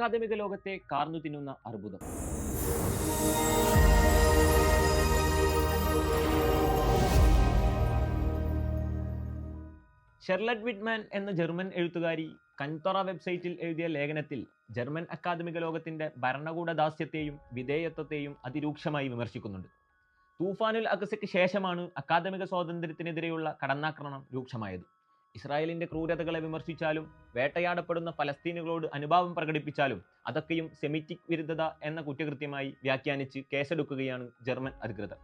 അക്കാദമിക ലോകത്തെ കാർന്നു തിന്നുന്ന അർബുദം. ഷെർലറ്റ് വിറ്റ്മാൻ എന്ന ജർമ്മൻ എഴുത്തുകാരി കൻതൊറ വെബ്സൈറ്റിൽ എഴുതിയ ലേഖനത്തിൽ ജർമ്മൻ അക്കാദമിക ലോകത്തിന്റെ ഭരണകൂട ദാസ്യത്തെയും വിധേയത്വത്തെയും അതിരൂക്ഷമായി വിമർശിക്കുന്നുണ്ട്. തൂഫാനുൽ അഗസയ്ക്ക് ശേഷമാണ് അക്കാദമിക സ്വാതന്ത്ര്യത്തിനെതിരെയുള്ള കടന്നാക്രമണം രൂക്ഷമായത്. ഇസ്രായേലിന്റെ ക്രൂരതകളെ വിമർശിച്ചാലും വേട്ടയാടപ്പെടുന്ന ഫലസ്തീനുകളോട് അനുഭാവം പ്രകടിപ്പിച്ചാലും അതൊക്കെയും സെമിറ്റിക് വിരുദ്ധത എന്ന കുറ്റകൃത്യമായി വ്യാഖ്യാനിച്ച് കേസെടുക്കുകയാണ് ജർമ്മൻ അധികൃതർ.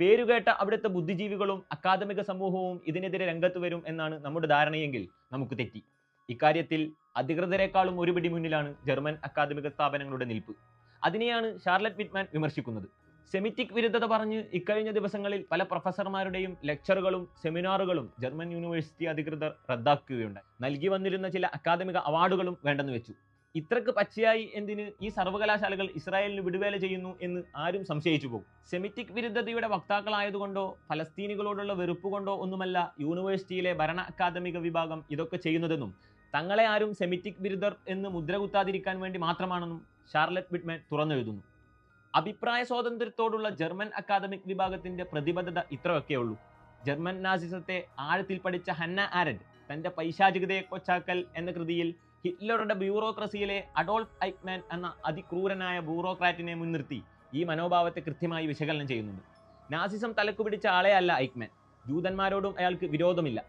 പേരുകേട്ട അവിടുത്തെ ബുദ്ധിജീവികളും അക്കാദമിക സമൂഹവും ഇതിനെതിരെ രംഗത്ത് വരും എന്നാണ് നമ്മുടെ ധാരണയെങ്കിൽ നമുക്ക് തെറ്റി. ഇക്കാര്യത്തിൽ അധികൃതരെക്കാളും ഒരുപിടി മുന്നിലാണ് ജർമ്മൻ അക്കാദമിക സ്ഥാപനങ്ങളുടെ നിൽപ്പ്. അതിനെയാണ് ഷാർലറ്റ് വിറ്റ്മാൻ വിമർശിക്കുന്നത്. സെമിറ്റിക് വിരുദ്ധത പറഞ്ഞ് ഇക്കഴിഞ്ഞ ദിവസങ്ങളിൽ പല പ്രൊഫസർമാരുടെയും ലെക്ചറുകളും സെമിനാറുകളും ജർമ്മൻ യൂണിവേഴ്സിറ്റി അധികൃതർ റദ്ദാക്കുകയുണ്ടായി. നൽകി വന്നിരുന്ന ചില അക്കാദമിക അവാർഡുകളും വേണ്ടെന്ന് വെച്ചു. ഇത്രക്ക് പച്ചയായി എന്തിന് ഈ സർവകലാശാലകൾ ഇസ്രായേലിന് വിടുവേല ചെയ്യുന്നു എന്ന് ആരും സംശയിച്ചു പോകും. സെമിറ്റിക് വിരുദ്ധതയുടെ വക്താക്കളായതുകൊണ്ടോ ഫലസ്തീനികളോടുള്ള വെറുപ്പ് കൊണ്ടോ ഒന്നുമല്ല യൂണിവേഴ്സിറ്റിയിലെ ഭരണ അക്കാദമിക വിഭാഗം ഇതൊക്കെ ചെയ്യുന്നതെന്നും തങ്ങളെ ആരും സെമിറ്റിക് വിരുദ്ധർ എന്ന് മുദ്രകുത്താതിരിക്കാൻ വേണ്ടി മാത്രമാണെന്നും ഷാർലറ്റ് വിറ്റ്മാൻ തുറന്നെഴുതുന്നു. അഭിപ്രായ സ്വാതന്ത്ര്യത്തോടുള്ള ജർമ്മൻ അക്കാദമിക് വിഭാഗത്തിന്റെ പ്രതിബദ്ധത ഇത്രയൊക്കെയുള്ളൂ ജർമ്മൻ നാസിസത്തെ ആഴത്തിൽ പഠിച്ച ഹന്ന ആരൻഡ് തന്റെ പൈശാചികതയെ കൊച്ചാക്കൽ എന്ന കൃതിയിൽ ഹിറ്റ്ലറുടെ ബ്യൂറോക്രസിയിലെ അഡോൾഫ് ഐക്മാൻ എന്ന അതിക്രൂരനായ ബ്യൂറോക്രാറ്റിനെ മുൻനിർത്തി ഈ മനോഭാവത്തെ കൃത്യമായി വിശകലനം ചെയ്യുന്നുണ്ട്. നാസിസം തലക്കു പിടിച്ച ആളെ അല്ല ഐക്മാൻ. ജൂതന്മാരോടും അയാൾക്ക് വിരോധമില്ല.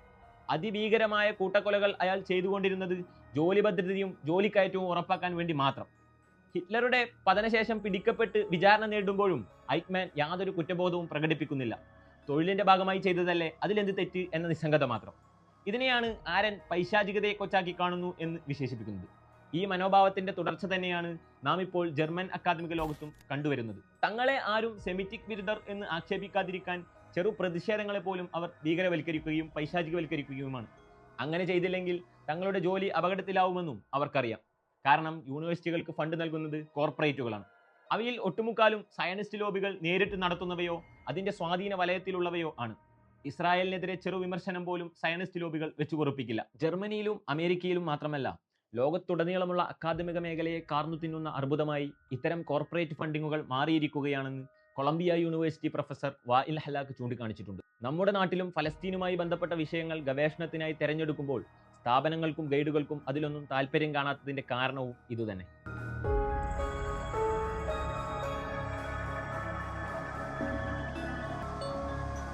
അതിഭീകരമായ കൂട്ടക്കൊലകൾ അയാൾ ചെയ്തുകൊണ്ടിരുന്നത് ജോലിഭദ്രതയും ജോലിക്കയറ്റവും ഉറപ്പാക്കാൻ വേണ്ടി മാത്രം. ഹിറ്റ്ലറുടെ പതനശേഷം പിടിക്കപ്പെട്ട് വിചാരണ നേടുമ്പോഴും ഐക്മാൻ യാതൊരു കുറ്റബോധവും പ്രകടിപ്പിക്കുന്നില്ല. തൊഴിലിന്റെ ഭാഗമായി ചെയ്തതല്ലേ? അതിലെന്ത് തെറ്റ് എന്ന നിസ്സംഗത മാത്രം. ഇതിനെയാണ് ആരൻ പൈശാചികതയെ കൊച്ചാക്കി കാണുന്നു എന്ന് വിശേഷിപ്പിക്കുന്നത്. ഈ മനോഭാവത്തിന്റെ തുടർച്ച തന്നെയാണ് നാം ഇപ്പോൾ ജർമ്മൻ അക്കാദമിക ലോകത്തും കണ്ടുവരുന്നത്. തങ്ങളെ ആരും സെമിറ്റിക് വിരുദ്ധർ എന്ന് ആക്ഷേപിക്കാതിരിക്കാൻ ചെറു പ്രതിഷേധങ്ങളെ പോലും അവർ ഭീകരവൽക്കരിക്കുകയും പൈശാചികവൽക്കരിക്കുകയുമാണ്. അങ്ങനെ ചെയ്തില്ലെങ്കിൽ തങ്ങളുടെ ജോലി അപകടത്തിലാവുമെന്നും അവർക്കറിയാം. കാരണം യൂണിവേഴ്സിറ്റികൾക്ക് ഫണ്ട് നൽകുന്നത് കോർപ്പറേറ്റുകളാണ്. അവയിൽ ഒട്ടുമുക്കാലും സയനിസ്റ്റ് ലോബികൾ നേരിട്ട് നടത്തുന്നവയോ അതിന്റെ സ്വാധീന വലയത്തിലുള്ളവയോ ആണ്. ഇസ്രായേലിനെതിരെ ചെറു വിമർശനം പോലും സയനിസ്റ്റ് ലോബികൾ വെച്ചുപൊറുപ്പിക്കില്ല ജർമ്മനിയിലും അമേരിക്കയിലും മാത്രമല്ല ലോകത്തുടനീളമുള്ള അക്കാദമിക മേഖലയെ കാർന്നു തിന്നുന്ന അർബുദമായി ഇത്തരം കോർപ്പറേറ്റ് ഫണ്ടിങ്ങുകൾ മാറിയിരിക്കുകയാണെന്ന് Columbia university professor Wael Hallaq ചൂണ്ടിക്കാണിച്ചിട്ടുണ്ട്. നമ്മുടെ നാട്ടിലും ഫലസ്തീനുമായി ബന്ധപ്പെട്ട വിഷയങ്ങൾ ഗവേഷണത്തിനായി തെരഞ്ഞെടുക്കുമ്പോൾ സ്ഥാപനങ്ങൾക്കും ഗൈഡുകൾക്കും അതിലൊന്നും താല്പര്യം കാണാത്തതിന്റെ കാരണവും ഇതുതന്നെ.